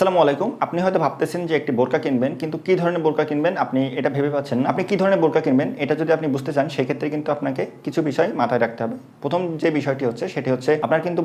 আসসালামু আলাইকুম। আপনি হয়তো ভাবতেছেন যে একটি বোরকা কিনবেন, কিন্তু কি ধরনের বোরকা কিনবেন আপনি এটা ভেবে পাচ্ছেন না। আপনি কি ধরনের বোরকা কিনবেন এটা যদি আপনি বুঝতে চান, সেক্ষেত্রে কিন্তু আপনাকে কিছু বিষয় মাথায় রাখতে হবে। প্রথম যে বিষয়টি হচ্ছে, সেটি হচ্ছে আপনার কিন্তু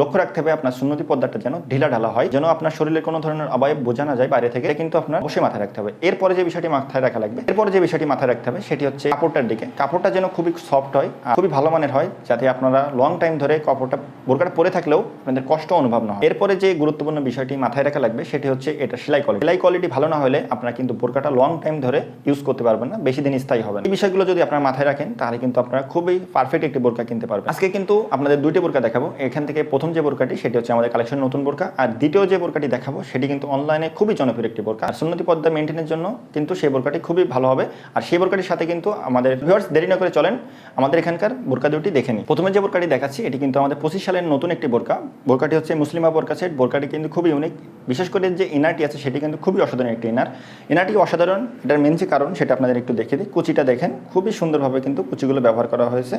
লক্ষ্য রাখতে হবে আপনার সুন্নতি পদ্মাটা যেন ঢিলা ঢালা হয়, যেন আপনার শরীরের কোনো ধরনের অবয়ব বোঝা না যায় বাইরে থেকে কিন্তু আপনার অবশ্যই মাথায় রাখতে হবে। এরপরে যে বিষয়টি মাথায় রাখা লাগবে, এরপরে যে বিষয়টি মাথায় রাখতে হবে, সেটি হচ্ছে কাপড়টার দিকে। কাপড়টা যেন খুবই সফট হয় খুবই ভালো মানের হয়, যাতে আপনারা লং টাইম ধরে কাপড়টা, বোরকাটা পরে থাকলেও আপনাদের কষ্ট অনুভব না হয়। এরপরে যে গুরুত্বপূর্ণ বিষয়টি মাথায় রাখা লাগবে সেটি হচ্ছে এটা সেলাই কোয়ালিটি সেলাই কোয়ালিটি ভালো না হলে আপনারা কিন্তু বোরকাটা লং টাইম ধরে ইউজ করতে পারবেন না, বেশি দিন স্থায়ী হবে। এই বিষয়গুলো যদি আপনারা মাথায় রাখেন, তাহলে কিন্তু আপনারা খুবই পারফেক্ট একটি বোরকা কিনতে পারবেন। আজকে কিন্তু আপনাদের দুইটি বোরকা দেখাবো। এখান থেকে প্রথম যে বোরকাটি, সেটি হচ্ছে আমাদের কালেকশন নতুন বোরকা। আর দ্বিতীয় যে বোরকাটি দেখাবো, সেটি কিন্তু অনলাইনে খুবই জনপ্রিয় একটি বোরকা। আর সুন্নতি পদ্মা মেনটেনের জন্য কিন্তু সেই বোরকাটি খুবই ভালো হবে। আর সেই বোরকাটির সাথে কিন্তু আমাদের ভিউয়ার্স দেরি না করে চলেন, আমাদের এখানকার বোরকা দুটি দেখে নিই। প্রথমে যে বোরকাটি দেখাচ্ছি, এটি কিন্তু আমাদের পঁচিশ সালের নতুন একটি বোরকা। বোরকাটি হচ্ছে মুসলিমা বোরকা সেট। বোরকাটি কিন্তু খুবই ইউনিক বিশেষ করে যে ইনারটি আছে, সেটি কিন্তু খুবই অসাধারণ একটি ইনার ইনারটি অসাধারণ, এটার মেন যে কারণ, সেটা আপনাদের একটু দেখে দিই। কুচিটা দেখেন, খুবই সুন্দরভাবে কিন্তু কুচিগুলো ব্যবহার করা হয়েছে।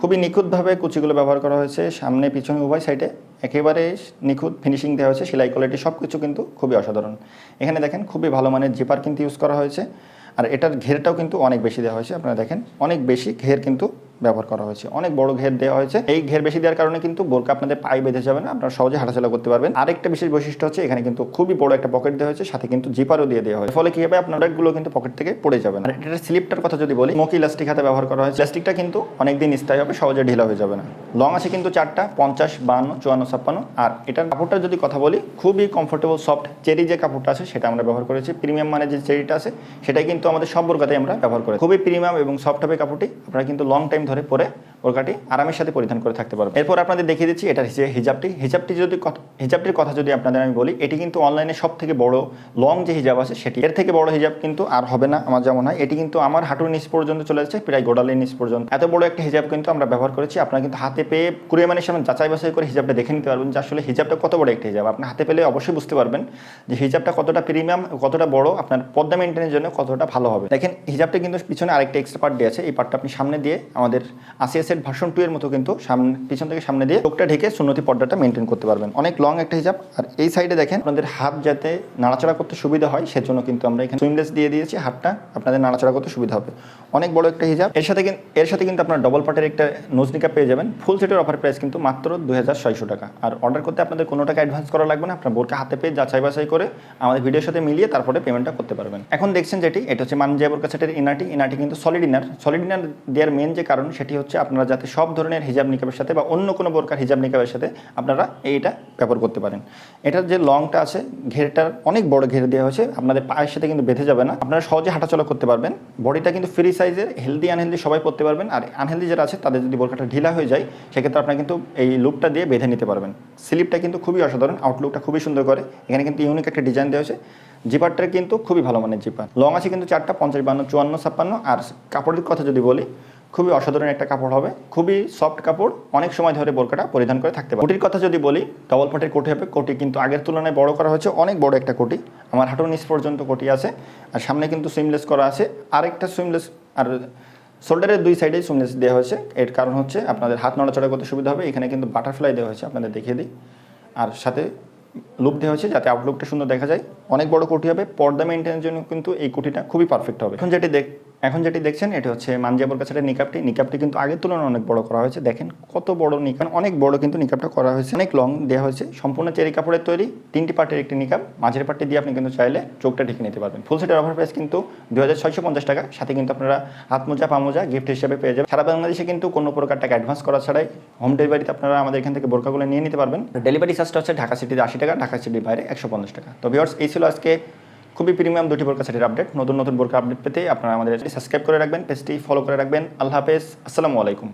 খুবই নিখুঁতভাবে কুচিগুলো ব্যবহার করা হয়েছে, সামনে, পিছনে, উভয় সাইডে একেবারে নিখুঁত ফিনিশিং দেওয়া হয়েছে, সেলাই কোয়ালিটি সব কিছু কিন্তু খুবই অসাধারণ। এখানে দেখেন, খুবই ভালো মানের জিপার কিন্তু ইউজ করা হয়েছে। আর এটার ঘেরটাও কিন্তু অনেক বেশি দেওয়া হয়েছে, আপনারা দেখেন। অনেক বেশি ঘের কিন্তু ব্যবহার করা হয়েছে। অনেক বড় ঘের দেওয়া হয়েছে। এই ঘের বেশি দেওয়ার কারণে কিন্তু বোরকা আপনাদের পায়ে বেঁধে যাবে না, আপনারা সহজে হাঁটাচলা করতে পারবেন। আরেকটা বিশেষ বৈশিষ্ট্য হচ্ছে, এখানে কিন্তু খুবই বড় একটা পকেট দেওয়া হয়েছে, সাথে কিন্তু জিপারও দিয়ে দেওয়া হয় ফলে কি হবে, আপনারগুলো কিন্তু পকেট থেকে পড়ে যাবে না এটার স্লিপটার কথা যদি বলি, মোকি ইলাস্টিক হাতে ব্যবহার করা হয়েছে। ইলাস্টিকটা কিন্তু অনেকদিন স্থায়ী হবে, সহজে ঢিলা হয়ে যাবে না। লং আছে কিন্তু চারটা, পঞ্চাশ, বান্ন, চুয়ান্ন, ছাপ্পান্ন। আর এটার কাপড়টা যদি কথা বলি, খুবই কমফোর্টেবল সফট চেরি যে কাপড়টা আছে, সেটা আমরা ব্যবহার করেছি। প্রিমিয়াম মানে যে চেরিটা আছে, সেটাই কিন্তু আমাদের সব বোরকাতে আমরা ব্যবহার করি খুবই প্রিমিয়াম এবং সফট হবে কাপড়টি। আপনারা কিন্তু লং টাইম ধরে পরে বোরকাটি আরামের সাথে পরিধান করে থাকতে পারবেন এরপর আপনাদের দেখিয়ে দিচ্ছি এটার যে হিজাবটি। হিজাবটি যদি হিজাবটির কথা যদি আপনাদের আমি বলি, এটি কিন্তু অনলাইনে সব থেকে বড় লং যে হিজাব আছে সেটি। এর থেকে বড় হিজাব কিন্তু আর হবে না, আমার যেমন হয়। এটি কিন্তু আমার হাঁটুর নিচ পর্যন্ত চলে যাচ্ছে, প্রায় গোড়ালির নিচ পর্যন্ত। এত বড় একটা হিজাব কিন্তু আমরা ব্যবহার করেছি, আপনারা কিন্তু হাতে পেয়ে কুড়িয়ে মানের সামনে যাচাই বাছাই করে হিজাবটা দেখে নিতে পারবেন যে আসলে হিজাবটা কত বড় একটা হিজাব। আপনি হাতে পেলে অবশ্যই বুঝতে পারবেন যে হিজাবটা কতটা প্রিমিয়াম কতটা বড়, আপনার পদ্মা মেনটেনের জন্য কতটা ভালো হবে। দেখেন, হিজাবটা কিন্তু পিছনে আরেকটা এক্সট্রা পার্ট দিয়ে আছে, এই পার্টটা আপনি সামনে দিয়ে আমাদের আসিয়াসের ভার্সন টু এর মতো কিন্তু সামনে পিছন থেকে সামনে দিয়ে চোখটা ঢেকে সুন্নতি পর্দাটা মেনটেন করতে পারবেন। অনেক লং একটা হিজাব আর এই সাইডে দেখেন, আপনাদের হাত যাতে নাড়াচাড়া করতে সুবিধা হয়, সেজন্য কিন্তু আমরা এখানে সুইমলেস দিয়ে দিয়েছি, হাতটা আপনাদের নাড়াচাড়া করতে সুবিধা হবে। অনেক বড় একটা হিজাব এর সাথে এর সাথে কিন্তু আপনার ডবল পার্টের একটা নোজনিকা পেয়ে যাবেন। ফুল সেটের অফার প্রাইস কিন্তু মাত্র ছয়শো টাকা। আর অর্ডার করতে আপনাদের কোনো টাকা অ্যাডভান্স করা লাগবে না। আপনার বোরকা হাতে পেয়ে যাচাই বাছাই করে আমাদের ভিডিওর সাথে মিলিয়ে তারপরে পেমেন্টটা করতে পারবেন। এখন দেখছেন যেটি, এটা হচ্ছে মানজিয়া বোরকা সেটের ইনারটি ইনারটি কিন্তু সলিড ইনার সলিড ইনার দেওয়ার মেন যে কারণ, সেটি হচ্ছে আপনারা যাতে সব ধরনের হিজাব নিকাবের সাথে বা অন্য কোনো বোরকার হিজাব নিকাবের সাথে আপনারা এইটা ব্যবহার করতে পারেন। এটার যে লংটা আছে, ঘেরটার অনেক বড় ঘের দেওয়া হয়েছে, আপনাদের পায়ের সাথে কিন্তু বেঁধে যাবে না। আপনারা সহজে হাঁটাচলা করতে পারবেন। বডিটা কিন্তু ফ্রি সাইজের হেলদি আনহেলদি সবাই পরতে পারবেন। আর আনহেলদি যারা আছে, তাদের যদি বোরকাটা ঢিলা হয়ে যায়, সেক্ষেত্রে আপনারা কিন্তু এই লুকটা দিয়ে বেঁধে নিতে পারবেন। স্লিপটা কিন্তু খুবই অসাধারণ আউটলুকটা খুবই সুন্দর করে। এখানে কিন্তু ইউনিক একটা ডিজাইন দেওয়া হয়েছে। জিপারটা কিন্তু খুবই ভালো মানের জিপার। লং আছে কিন্তু চারটা, পঞ্চাশ বান্ন, চুয়ান্ন, ছাপ্পান্ন। আর কাপড়ের কথা যদি বলি খুবই অসাধারণ একটা কাপড় হবে। খুবই সফট কাপড়, অনেক সময় ধরে বোরকাটা পরিধান করে থাকতে পারে। কোটির কথা যদি বলি ডবল পাটের কোটি হবে। কোটি কিন্তু আগের তুলনায় বড় করা হয়েছে, অনেক বড় একটা কোটি। আমার হাঁটুর নিচ পর্যন্ত কোটি আছে, আর সামনে কিন্তু সুইমলেস করা আছে। আরেকটা সুইমলেস আর শোল্ডারের দুই সাইডেই সুইমলেস দেওয়া হয়েছে। এর কারণ হচ্ছে আপনাদের হাত নড়াচড়া করতে সুবিধা হবে। এখানে কিন্তু বাটারফ্লাই দেওয়া হয়েছে, আপনাদের দেখিয়ে দিই। আর সাথে লুপ দেওয়া হয়েছে যাতে আউটলুকটা সুন্দর দেখা যায়। অনেক বড় কোটি হবে। পর্দা মেনটেনের জন্য কিন্তু এই কোটিটা খুবই পারফেক্ট হবে। এখন যেটি দেখ এখন যেটি দেখছেন, এটা হচ্ছে মানজাবর কাছে নিকাপটি নিকাপটি কিন্তু আগের তুলনায় অনেক বড় করা হয়েছে। দেখেন কত বড় নিকাপ অনেক বড় কিন্তু নিকাপটা করা হয়েছে। অনেক লং দেওয়া হয়েছে। সম্পূর্ণ চেরি কাপড়ের তৈরি, তিনটি পার্টের একটি নিকাপ মাঝের পার্টি দিয়ে আপনি কিন্তু চাইলে চোখটা ঢেকে নিতে পারবেন। ফুল সেটের অফার প্রাইস কিন্তু দু হাজার ছয়শো পঞ্চাশ টাকা। সাথে কিন্তু আপনারা হাত মোজা পা মোজা গিফট হিসেবে পেয়ে যাবেন। সারা বাংলাদেশে কিন্তু কোনো প্রকার টাকা অ্যাডভান্স করা ছাড়াই হোম ডেলিভারিতে আপনারা আমাদের এখান থেকে বোরকাগুলো নিয়ে নিতে পারবেন। ডেলিভারি চার্জটা হচ্ছে ঢাকা সিটিতে আশি টাকা, ঢাকা সিটির বাইরে একশো পঞ্চাশ টাকা। তো ভিওর্স এই ছিল আজকে খুবই প্রিমিয়াম দুটি বোরকা সেটের আপডেট নতুন নতুন বোরকা আপডেট পেতে আপনারা আমাদের সাবস্ক্রাইব করে রাখবেন পেজটি ফলো করে রাখবেন। আল্লাহ হাফেজ। আসসালামু আলাইকুম।